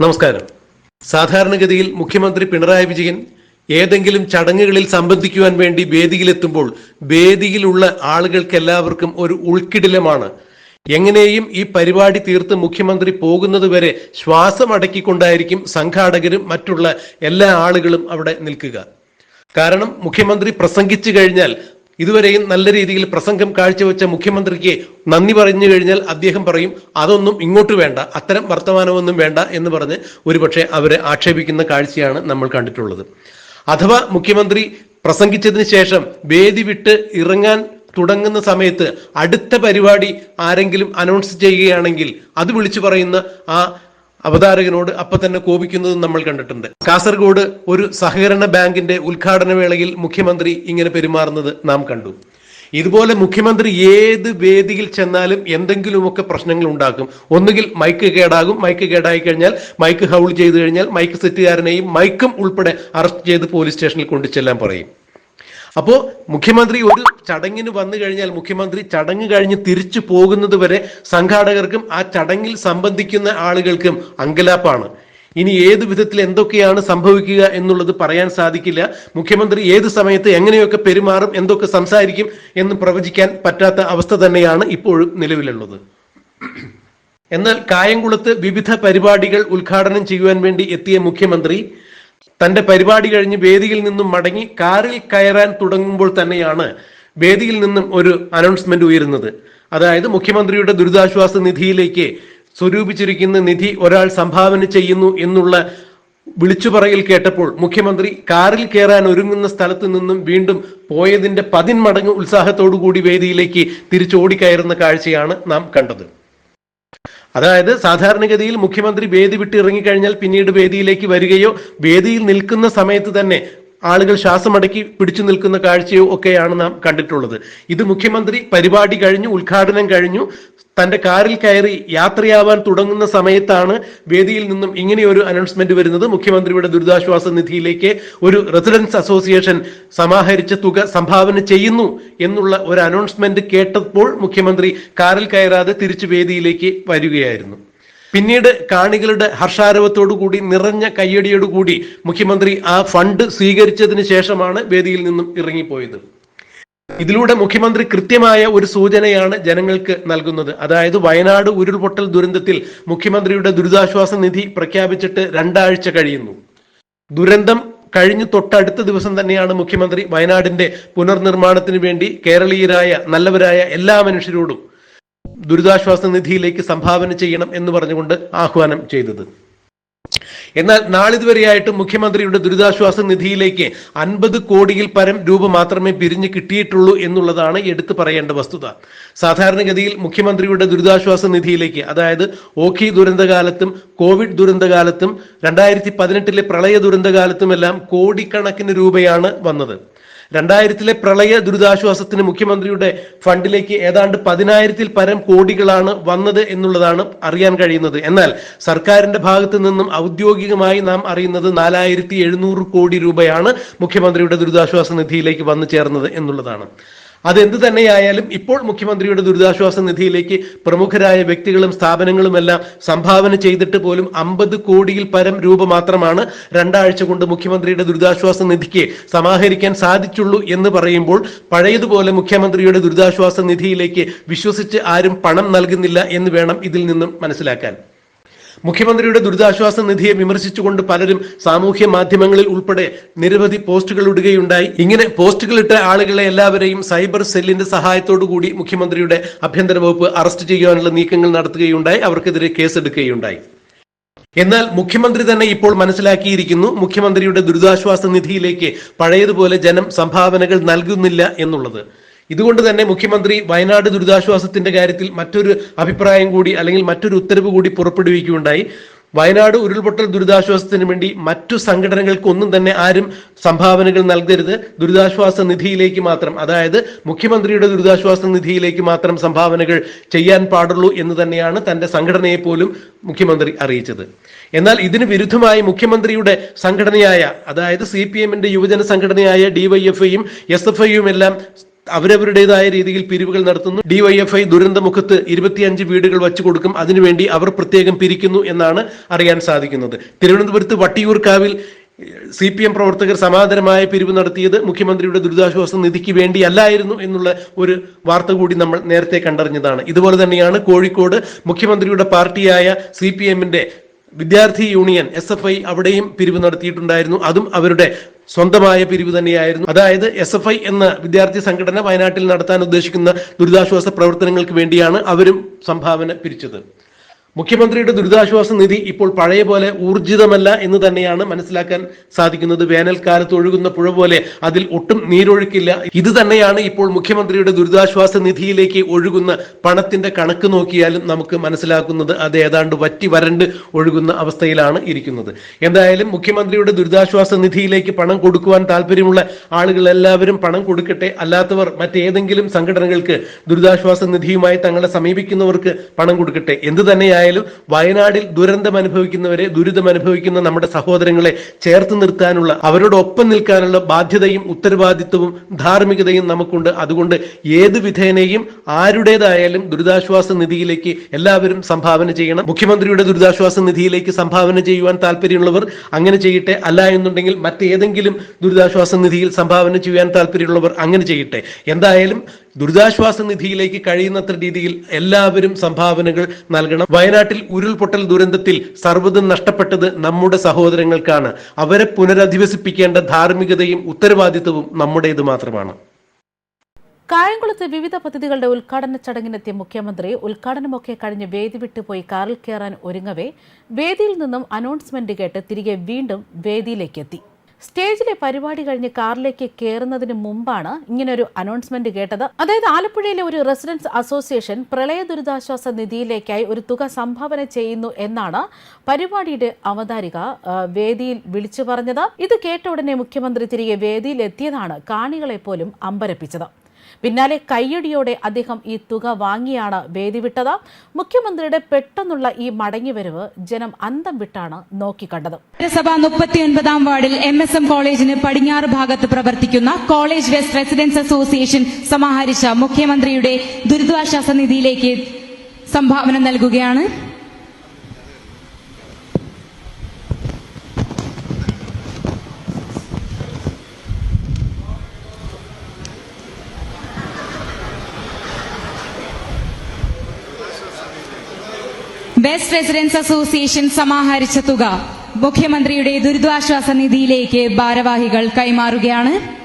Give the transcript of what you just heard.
നമസ്കാരം. സാധാരണഗതിയിൽ മുഖ്യമന്ത്രി പിണറായി വിജയൻ ഏതെങ്കിലും ചടങ്ങുകളിൽ സംബന്ധിക്കുവാൻ വേണ്ടി വേദിയിലെത്തുമ്പോൾ വേദിയിലുള്ള ആളുകൾക്കെല്ലാവർക്കും ഒരു ഉൾക്കിടിലമാണ്. എങ്ങനെയും ഈ പരിപാടി തീർത്ത് മുഖ്യമന്ത്രി പോകുന്നത് വരെ ശ്വാസം അടക്കിക്കൊണ്ടായിരിക്കും സംഘാടകരും മറ്റുള്ള എല്ലാ ആളുകളും അവിടെ നിൽക്കുക. കാരണം മുഖ്യമന്ത്രി പ്രസംഗിച്ചു കഴിഞ്ഞാൽ ഇതുവരെയും നല്ല രീതിയിൽ പ്രസംഗം കാഴ്ചവെച്ച മുഖ്യമന്ത്രിക്ക് നന്ദി പറഞ്ഞു കഴിഞ്ഞാൽ അദ്ദേഹം പറയും അതൊന്നും ഇങ്ങോട്ട് വേണ്ട അത്തരം വർത്തമാനമൊന്നും വേണ്ട എന്ന് പറഞ്ഞ് ഒരുപക്ഷെ അവരെ ആക്ഷേപിക്കുന്ന കാഴ്ചയാണ് നമ്മൾ കണ്ടിട്ടുള്ളത്. അഥവാ മുഖ്യമന്ത്രി പ്രസംഗിച്ചതിന് ശേഷം വേദി വിട്ട് ഇറങ്ങാൻ തുടങ്ങുന്ന സമയത്ത് അടുത്ത പരിപാടി ആരെങ്കിലും അനൗൺസ് ചെയ്യുകയാണെങ്കിൽ അത് വിളിച്ചു പറയുന്ന ആ അവതാരകനോട് അപ്പൊ തന്നെ കോപിക്കുന്നതും നമ്മൾ കണ്ടിട്ടുണ്ട്. കാസർഗോഡ് ഒരു സഹകരണ ബാങ്കിന്റെ ഉദ്ഘാടന വേളയിൽ മുഖ്യമന്ത്രി ഇങ്ങനെ പെരുമാറുന്നത് നാം കണ്ടു. ഇതുപോലെ മുഖ്യമന്ത്രി ഏത് വേദിയിൽ ചെന്നാലും എന്തെങ്കിലുമൊക്കെ പ്രശ്നങ്ങൾ ഉണ്ടാക്കും. ഒന്നുകിൽ മൈക്ക് കേടാകും മൈക്ക് കേടായി കഴിഞ്ഞാൽ മൈക്ക് ഹൗൾ ചെയ്തു കഴിഞ്ഞാൽ മൈക്ക് സെറ്റുകാരനെയും മൈക്കും ഉൾപ്പെടെ അറസ്റ്റ് ചെയ്ത് പോലീസ് സ്റ്റേഷനിൽ കൊണ്ടു ചെല്ലാൻ പറയും. അപ്പോ മുഖ്യമന്ത്രി ഒരു ചടങ്ങിന് വന്നു കഴിഞ്ഞാൽ മുഖ്യമന്ത്രി ചടങ്ങ് കഴിഞ്ഞ് തിരിച്ചു പോകുന്നത് വരെ സംഘാടകർക്കും ആ ചടങ്ങിൽ സംബന്ധിക്കുന്ന ആളുകൾക്കും അങ്കലാപ്പാണ്. ഇനി ഏത് വിധത്തിൽ എന്തൊക്കെയാണ് സംഭവിക്കുക എന്നുള്ളത് പറയാൻ സാധിക്കില്ല. മുഖ്യമന്ത്രി ഏത് സമയത്ത് എങ്ങനെയൊക്കെ പെരുമാറും എന്തൊക്കെ സംസാരിക്കും എന്ന് പ്രവചിക്കാൻ പറ്റാത്ത അവസ്ഥ തന്നെയാണ് ഇപ്പോഴും നിലവിലുള്ളത്. എന്നാൽ കായംകുളത്ത് വിവിധ പരിപാടികൾ ഉദ്ഘാടനം ചെയ്യുവാൻ വേണ്ടി എത്തിയ മുഖ്യമന്ത്രി തന്റെ പരിപാടി കഴിഞ്ഞ് വേദിയിൽ നിന്നും മടങ്ങി കാറിൽ കയറാൻ തുടങ്ങുമ്പോൾ തന്നെയാണ് വേദിയിൽ നിന്നും ഒരു അനൗൺസ്മെന്റ് ഉയരുന്നത്. അതായത് മുഖ്യമന്ത്രിയുടെ ദുരിതാശ്വാസ നിധിയിലേക്ക് സ്വരൂപിച്ചിരിക്കുന്ന നിധി ഒരാൾ സംഭാവന ചെയ്യുന്നു എന്നുള്ള വിളിച്ചുപറയിൽ കേട്ടപ്പോൾ മുഖ്യമന്ത്രി കാറിൽ കയറാൻ ഒരുങ്ങുന്ന സ്ഥലത്ത് നിന്നും വീണ്ടും പോയതിന്റെ പതിന്മടങ്ങ് ഉത്സാഹത്തോടു കൂടി വേദിയിലേക്ക് തിരിച്ചോടിക്കയറുന്ന കാഴ്ചയാണ് നാം കണ്ടത്. അതായത് സാധാരണഗതിയിൽ മുഖ്യമന്ത്രി വേദി വിട്ട് ഇറങ്ങിക്കഴിഞ്ഞാൽ പിന്നീട് വേദിയിലേക്ക് വരികയോ വേദിയിൽ നിൽക്കുന്ന സമയത്ത് തന്നെ ആളുകൾ ശ്വാസമടക്കി പിടിച്ചു നിൽക്കുന്ന കാഴ്ചയോ ഒക്കെയാണ് നാം കണ്ടിട്ടുള്ളത്. ഇത് മുഖ്യമന്ത്രി പരിപാടി കഴിഞ്ഞു ഉദ്ഘാടനം കഴിഞ്ഞു. തന്റെ കാറിൽ കയറി യാത്രയാവാൻ തുടങ്ങുന്ന സമയത്താണ് വേദിയിൽ നിന്നും ഇങ്ങനെയൊരു അനൗൺസ്മെന്റ് വരുന്നത്. മുഖ്യമന്ത്രിയുടെ ദുരിതാശ്വാസ നിധിയിലേക്ക് ഒരു റെസിഡൻസ് അസോസിയേഷൻ സമാഹരിച്ച തുക സംഭാവന ചെയ്യുന്നു എന്നുള്ള ഒരു അനൗൺസ്മെന്റ് കേട്ടപ്പോൾ മുഖ്യമന്ത്രി കാറിൽ കയറാതെ തിരിച്ചു വേദിയിലേക്ക് വരികയായിരുന്നു. പിന്നീട് കാണികളുടെ ഹർഷാരവത്തോടുകൂടി നിറഞ്ഞ കയ്യടിയോടുകൂടി മുഖ്യമന്ത്രി ആ ഫണ്ട് സ്വീകരിച്ചതിന് ശേഷമാണ് വേദിയിൽ നിന്നും ഇറങ്ങിപ്പോയത്. ഇതിലൂടെ മുഖ്യമന്ത്രി കൃത്യമായ ഒരു സൂചനയാണ് ജനങ്ങൾക്ക് നൽകുന്നത്. അതായത് വയനാട് ഉരുൾപൊട്ടൽ ദുരന്തത്തിൽ മുഖ്യമന്ത്രിയുടെ ദുരിതാശ്വാസ നിധി പ്രഖ്യാപിച്ചിട്ട് രണ്ടാഴ്ച കഴിയുന്നു. ദുരന്തം കഴിഞ്ഞു തൊട്ടടുത്ത ദിവസം തന്നെയാണ് മുഖ്യമന്ത്രി വയനാടിന്റെ പുനർനിർമ്മാണത്തിന് വേണ്ടി കേരളീയരായ നല്ലവരായ എല്ലാ മനുഷ്യരോടും ദുരിതാശ്വാസ നിധിയിലേക്ക് സംഭാവന ചെയ്യണം എന്ന് പറഞ്ഞുകൊണ്ട് ആഹ്വാനം ചെയ്തത്. എന്നാൽ നാളിതുവരെയായിട്ട് മുഖ്യമന്ത്രിയുടെ ദുരിതാശ്വാസ നിധിയിലേക്ക് അൻപത് കോടിയിൽ പരം രൂപ മാത്രമേ പിരിഞ്ഞു കിട്ടിയിട്ടുള്ളൂ എന്നുള്ളതാണ് എടുത്തു പറയേണ്ട വസ്തുത. സാധാരണഗതിയിൽ മുഖ്യമന്ത്രിയുടെ ദുരിതാശ്വാസ നിധിയിലേക്ക് അതായത് ഓഖി ദുരന്തകാലത്തും കോവിഡ് ദുരന്തകാലത്തും രണ്ടായിരത്തി പതിനെട്ടിലെ പ്രളയ ദുരന്തകാലത്തുമെല്ലാം കോടിക്കണക്കിന് രൂപയാണ് വന്നത്. രണ്ടായിരത്തിലെ പ്രളയ ദുരിതാശ്വാസത്തിന് മുഖ്യമന്ത്രിയുടെ ഫണ്ടിലേക്ക് ഏതാണ്ട് പതിനായിരത്തിൽ പരം കോടികളാണ് വന്നത് എന്നുള്ളതാണ് അറിയാൻ കഴിയുന്നത്. എന്നാൽ സർക്കാരിന്റെ ഭാഗത്ത് നിന്നും ഔദ്യോഗികമായി നാം അറിയുന്നത് നാലായിരത്തി കോടി രൂപയാണ് മുഖ്യമന്ത്രിയുടെ ദുരിതാശ്വാസ നിധിയിലേക്ക് വന്നു ചേർന്നത് എന്നുള്ളതാണ്. അതെന്ത് തന്നെയായാലും ഇപ്പോൾ മുഖ്യമന്ത്രിയുടെ ദുരിതാശ്വാസ നിധിയിലേക്ക് പ്രമുഖരായ വ്യക്തികളും സ്ഥാപനങ്ങളുമെല്ലാം സംഭാവന ചെയ്തിട്ട് പോലും അമ്പത് കോടിയിൽ പരം രൂപ മാത്രമാണ് രണ്ടാഴ്ച കൊണ്ട് മുഖ്യമന്ത്രിയുടെ ദുരിതാശ്വാസ നിധിക്ക് സമാഹരിക്കാൻ സാധിച്ചുള്ളൂ എന്ന് പറയുമ്പോൾ പഴയതുപോലെ മുഖ്യമന്ത്രിയുടെ ദുരിതാശ്വാസ നിധിയിലേക്ക് വിശ്വസിച്ച് ആരും പണം നൽകുന്നില്ല എന്ന് വേണം ഇതിൽ നിന്നും മനസ്സിലാക്കാൻ. മുഖ്യമന്ത്രിയുടെ ദുരിതാശ്വാസ നിധിയെ വിമർശിച്ചുകൊണ്ട് പലരും സാമൂഹ്യ മാധ്യമങ്ങളിൽ ഉൾപ്പെടെ നിരവധി പോസ്റ്റുകൾ ഇടുകയുണ്ടായി. ഇങ്ങനെ പോസ്റ്റുകൾ ഇട്ട ആളുകളെ എല്ലാവരെയും സൈബർ സെല്ലിന്റെ കൂടി മുഖ്യമന്ത്രിയുടെ ആഭ്യന്തര വകുപ്പ് അറസ്റ്റ് ചെയ്യാനുള്ള നീക്കങ്ങൾ നടത്തുകയുണ്ടായി. അവർക്കെതിരെ കേസെടുക്കുകയുണ്ടായി. എന്നാൽ മുഖ്യമന്ത്രി തന്നെ ഇപ്പോൾ മനസ്സിലാക്കിയിരിക്കുന്നു മുഖ്യമന്ത്രിയുടെ ദുരിതാശ്വാസ നിധിയിലേക്ക് പഴയതുപോലെ ജനം സംഭാവനകൾ നൽകുന്നില്ല എന്നുള്ളത്. ഇതുകൊണ്ട് തന്നെ മുഖ്യമന്ത്രി വയനാട് ദുരിതാശ്വാസത്തിന്റെ കാര്യത്തിൽ മറ്റൊരു അഭിപ്രായം കൂടി അല്ലെങ്കിൽ മറ്റൊരു ഉത്തരവ് കൂടി പുറപ്പെടുവിക്കുകയുണ്ടായി. വയനാട് ഉരുൾപൊട്ടൽ ദുരിതാശ്വാസത്തിന് വേണ്ടി മറ്റു സംഘടനകൾക്ക് ഒന്നും തന്നെ ആരും സംഭാവനകൾ നൽകരുത്. ദുരിതാശ്വാസ നിധിയിലേക്ക് മാത്രം അതായത് മുഖ്യമന്ത്രിയുടെ ദുരിതാശ്വാസ നിധിയിലേക്ക് മാത്രം സംഭാവനകൾ ചെയ്യാൻ പാടുള്ളൂ എന്ന് തന്നെയാണ് തന്റെ സംഘടനയെ പോലും മുഖ്യമന്ത്രി അറിയിച്ചത്. എന്നാൽ ഇതിന് വിരുദ്ധമായി മുഖ്യമന്ത്രിയുടെ സംഘടനയായ അതായത് സി പി എമ്മിന്റെ യുവജന സംഘടനയായ ഡിവൈഎഫ്ഐയും എസ് എഫ് ഐയും എല്ലാം അവരവരുടേതായ രീതിയിൽ പിരിവുകൾ നടത്തുന്നു. ഡിവൈഎഫ്ഐ ദുരന്തമുഖത്ത് ഇരുപത്തിയഞ്ച് വീടുകൾ വച്ചു കൊടുക്കും. അതിനുവേണ്ടി അവർ പ്രത്യേകം പിരിക്കുന്നു എന്നാണ് അറിയാൻ സാധിക്കുന്നത്. തിരുവനന്തപുരത്ത് വട്ടിയൂർക്കാവിൽ സി പി എം പ്രവർത്തകർ സമാന്തരമായ പിരിവ് നടത്തിയത് മുഖ്യമന്ത്രിയുടെ ദുരിതാശ്വാസ നിധിക്ക് വേണ്ടിയല്ലായിരുന്നു എന്നുള്ള ഒരു വാർത്ത കൂടി നമ്മൾ നേരത്തെ കണ്ടറിഞ്ഞതാണ്. ഇതുപോലെ തന്നെയാണ് കോഴിക്കോട് മുഖ്യമന്ത്രിയുടെ പാർട്ടിയായ സി പി എമ്മിന്റെ വിദ്യാർത്ഥി യൂണിയൻ എസ് എഫ് ഐ അവിടെയും പിരിവ് നടത്തിയിട്ടുണ്ടായിരുന്നു. അതും അവരുടെ സ്വന്തമായ പിരിവ് തന്നെയായിരുന്നു. അതായത് എസ് എഫ് ഐ എന്ന വിദ്യാർത്ഥി സംഘടന വയനാട്ടിൽ നടത്താൻ ഉദ്ദേശിക്കുന്ന ദുരിതാശ്വാസ പ്രവർത്തനങ്ങൾക്ക് വേണ്ടിയാണ് അവരും സംഭാവന പിരിച്ചത്. മുഖ്യമന്ത്രിയുടെ ദുരിതാശ്വാസ നിധി ഇപ്പോൾ പഴയ പോലെ ഊർജിതമല്ല എന്ന് തന്നെയാണ് മനസ്സിലാക്കാൻ സാധിക്കുന്നത്. വേനൽക്കാലത്ത് ഒഴുകുന്ന പുഴ പോലെ അതിൽ ഒട്ടും നീരൊഴുക്കില്ല. ഇത് തന്നെയാണ് ഇപ്പോൾ മുഖ്യമന്ത്രിയുടെ ദുരിതാശ്വാസ നിധിയിലേക്ക് ഒഴുകുന്ന പണത്തിന്റെ കണക്ക് നോക്കിയാലും നമുക്ക് മനസ്സിലാക്കുന്നത് അത് ഏതാണ്ട് വറ്റി വരണ്ട് ഒഴുകുന്ന അവസ്ഥയിലാണ് ഇരിക്കുന്നത്. എന്തായാലും മുഖ്യമന്ത്രിയുടെ ദുരിതാശ്വാസ നിധിയിലേക്ക് പണം കൊടുക്കുവാൻ താല്പര്യമുള്ള ആളുകൾ എല്ലാവരും പണം കൊടുക്കട്ടെ. അല്ലാത്തവർ മറ്റേതെങ്കിലും സംഘടനകൾക്ക് ദുരിതാശ്വാസ നിധിയുമായി തങ്ങളെ സമീപിക്കുന്നവർക്ക് പണം കൊടുക്കട്ടെ. എന്ത് തന്നെയായാലും വയനാടിൽ ദുരന്തം അനുഭവിക്കുന്നവരെ ദുരിതം അനുഭവിക്കുന്ന നമ്മുടെ സഹോദരങ്ങളെ ചേർത്ത് നിർത്താനുള്ള അവരോടൊപ്പം നിൽക്കാനുള്ള ബാധ്യതയും ഉത്തരവാദിത്വവും ധാർമ്മികതയും നമുക്കുണ്ട്. അതുകൊണ്ട് ഏത് വിധേനയും ആരുടേതായാലും ദുരിതാശ്വാസ നിധിയിലേക്ക് എല്ലാവരും സംഭാവന ചെയ്യണം. മുഖ്യമന്ത്രിയുടെ ദുരിതാശ്വാസ നിധിയിലേക്ക് സംഭാവന ചെയ്യുവാൻ താല്പര്യമുള്ളവർ അങ്ങനെ ചെയ്യട്ടെ. അല്ല എന്നുണ്ടെങ്കിൽ മറ്റേതെങ്കിലും ദുരിതാശ്വാസ നിധിയിൽ സംഭാവന ചെയ്യാൻ താല്പര്യമുള്ളവർ അങ്ങനെ ചെയ്യട്ടെ. എന്തായാലും ദുരിതാശ്വാസ നിധിയിലേക്ക് കഴിയുന്നത്ര രീതിയിൽ എല്ലാവരും സംഭാവനകൾ നൽകണം. വയനാട്ടിൽ ഉരുൾപൊട്ടൽ ദുരന്തത്തിൽ സർവതും നഷ്ടപ്പെട്ടത് നമ്മുടെ സഹോദരങ്ങൾക്കാണ്. അവരെ പുനരധിവസിപ്പിക്കേണ്ട ധാർമ്മികതയും ഉത്തരവാദിത്വവും നമ്മുടേത് മാത്രമാണ്. കായംകുളത്ത് വിവിധ പദ്ധതികളുടെ ഉദ്ഘാടന ചടങ്ങിനെത്തിയ മുഖ്യമന്ത്രി ഉദ്ഘാടനമൊക്കെ കഴിഞ്ഞ് വേദി വിട്ടുപോയി കാറിൽ കയറാൻ ഒരുങ്ങവേ വേദിയിൽ നിന്നും അനൗൺസ്മെന്റ് കേട്ട് തിരികെ വീണ്ടും വേദിയിലേക്ക് എത്തി സ്റ്റേജിലെ പരിപാടി കഴിഞ്ഞ് കാറിലേക്ക് കയറുന്നതിന് മുമ്പാണ് ഇങ്ങനെ ഒരു അനൗൺസ്മെന്റ് കേട്ടത്. അതായത് ആലപ്പുഴയിലെ ഒരു റെസിഡൻസ് അസോസിയേഷൻ പ്രളയ ദുരിതാശ്വാസ നിധിയിലേക്കായി ഒരു തുക സംഭാവന ചെയ്യുന്നു എന്നാണ് പരിപാടിയുടെ അവതാരിക വേദിയിൽ വിളിച്ചു പറഞ്ഞത്. ഇത് കേട്ട ഉടനെ മുഖ്യമന്ത്രി തിരികെ വേദിയിൽ എത്തിയതാണ് കാണികളെ പോലും അമ്പരപ്പിച്ചത്. പിന്നാലെ കയ്യടിയോടെ അദ്ദേഹം ഈ തുക വാങ്ങിയാണ് വേദി വിട്ടത് മുഖ്യമന്ത്രിയുടെ പെട്ടെന്നുള്ള ഈ മടങ്ങിവരവ് ജനം അന്തം വിട്ടാണ് നോക്കിക്കണ്ടത്. നഗരസഭ മുപ്പത്തിയൊൻപതാം വാർഡിൽ എം എസ് എം കോളേജിന് പടിഞ്ഞാറ് ഭാഗത്ത് പ്രവർത്തിക്കുന്ന കോളേജ് വെസ്റ്റ് റെസിഡൻസ് അസോസിയേഷൻ സമാഹരിച്ച മുഖ്യമന്ത്രിയുടെ ദുരിതാശ്വാസ നിധിയിലേക്ക് സംഭാവന നൽകുകയാണ്. വെസ്റ്റ് റെസിഡൻസ് അസോസിയേഷൻ സമാഹരിച്ച തുക. മുഖ്യമന്ത്രിയുടെ ദുരിതാശ്വാസ നിധിയിലേക്ക് ഭാരവാഹികൾ കൈമാറുകയാണ്.